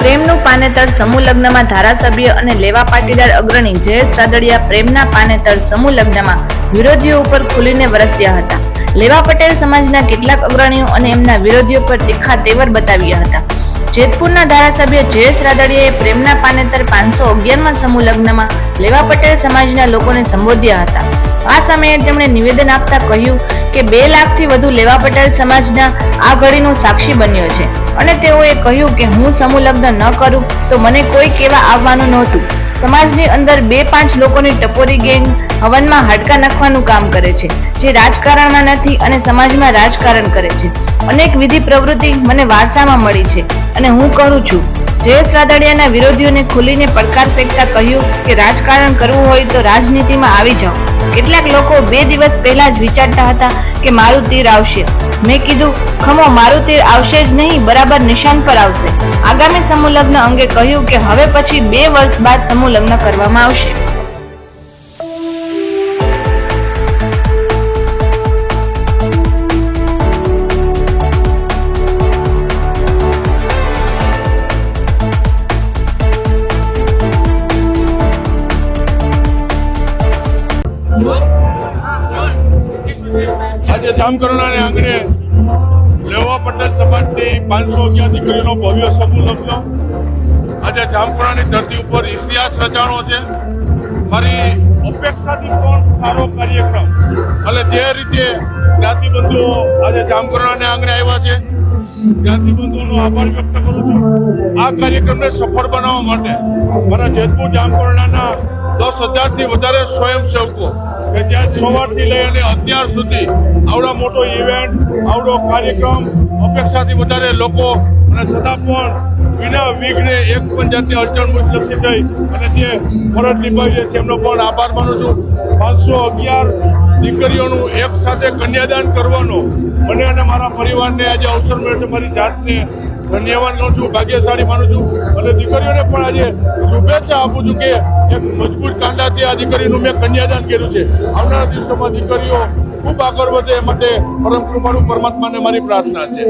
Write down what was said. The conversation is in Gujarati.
પ્રેમનું પાનેતર સમૂહ લગ્નમાં ધારાસભ્ય અને લેવા પાટીદાર અગ્રણી જયેશ રાદડિયા પ્રેમના પાનેતર સમૂહ લગ્નમાં વિરોધીઓ ઉપર ખુલીને વરસ્યા હતા. લેવા પટેલ સમાજના કેટલાક અગ્રણીઓ અને એમના વિરોધીઓ પર તીખા તેવર બતાવ્યા હતા. જેતપુરના ધારાસભ્ય જયેશ રાદડિયાએ પ્રેમના પાનેતર પાંચસો અગિયારમાં સમૂહ લગ્નમાં લેવા પટેલ સમાજના લોકોને સંબોધ્યા હતા. આ સમયે તેમણે નિવેદન આપતા કહ્યું કે બે લાખથી વધુ લેવા પટેલ સમાજના આ ઘડીનો સાક્ષી બન્યો છે. અને તેઓએ કહ્યું કે હું સમૂહ લગ્ન ન કરું તો મને કોઈ કેવા આવવાનું નહોતું. સમાજની અંદર બે પાંચ લોકોની ટપોરી ગેંગ હવનમાં હાડકા નાખવાનું કામ કરે છે, જે રાજકારણમાં નથી અને સમાજમાં રાજકારણ કરે છે. અનેક વિધિ પ્રવૃત્તિ મને વારસામાં મળી છે અને હું કરું છું. જયેશ રાદડિયાના વિરોધીઓને ખુલીને પડકાર ફેંકતા કહ્યું કે રાજકારણ કરવું હોય તો રાજનીતિમાં આવી જાઓ. કેટલાક લોકો બે દિવસ પહેલા જ વિચારતા હતા કે મારું તીર આવશે. મેં કીધું, ખમો, મારું તીર આવશે જ નહીં, બરાબર નિશાન પર આવશે. આગામી સમૂહ લગ્ન અંગે કહ્યું કે હવે પછી બે વર્ષ બાદ સમૂહ લગ્ન કરવામાં આવશે. આજે જામકરણાને આંગણે લેવા પટેલ સમાજની પાંચસો અગિયાર દીકરીનો ભવ્ય સમૂહ લગ્ન આજે જામકરણાની ધરતી ઉપર ઇતિહાસ રચાણો છે. મારી અપેક્ષાથી પણ સારો કાર્યક્રમ. એટલે જે રીતે જ્ઞાતિબંધુઓ આજે જામકરણાને આંગણે આવ્યા છે, જ્ઞાતિબંધુઓનો આભાર વ્યક્ત કરું છું. આ કાર્યક્રમને સફળ બનાવવા માટે મારા જેતપુર જામકરણાના દસ હજારથી વધારે સ્વયંસેવકો કે જ્યાં સવારથી લઈ અને અત્યાર સુધી આવડો મોટો ઇવેન્ટ આવડો કાર્યક્રમ, અપેક્ષાથી વધારે લોકો, અને છતાં પણ વિના વિઘ્ને એક પણ જાતની અડચણ મુશ્કેલથી થઈ. અને જે ફરજ નિભાવી છે તેમનો પણ આભાર માનું છું. પાંચસો અગિયાર દીકરીઓનું એક સાથે કન્યાદાન કરવાનો મને અને મારા પરિવારને આજે અવસર મળ્યો છે. મારી જાતને ધન્યવાદ લઉં છું, ભાગ્યશાળી માનું છું. અને દીકરીઓને પણ આજે શુભેચ્છા આપું છું કે એક મજબૂત કાંડાથી આ દીકરીનું મેં કન્યાદાન કર્યું છે. આવનારા દિવસોમાં દીકરીઓ ખૂબ આગળ વધે એ માટે પરમ કૃપાળુ પરમાત્માને મારી પ્રાર્થના છે.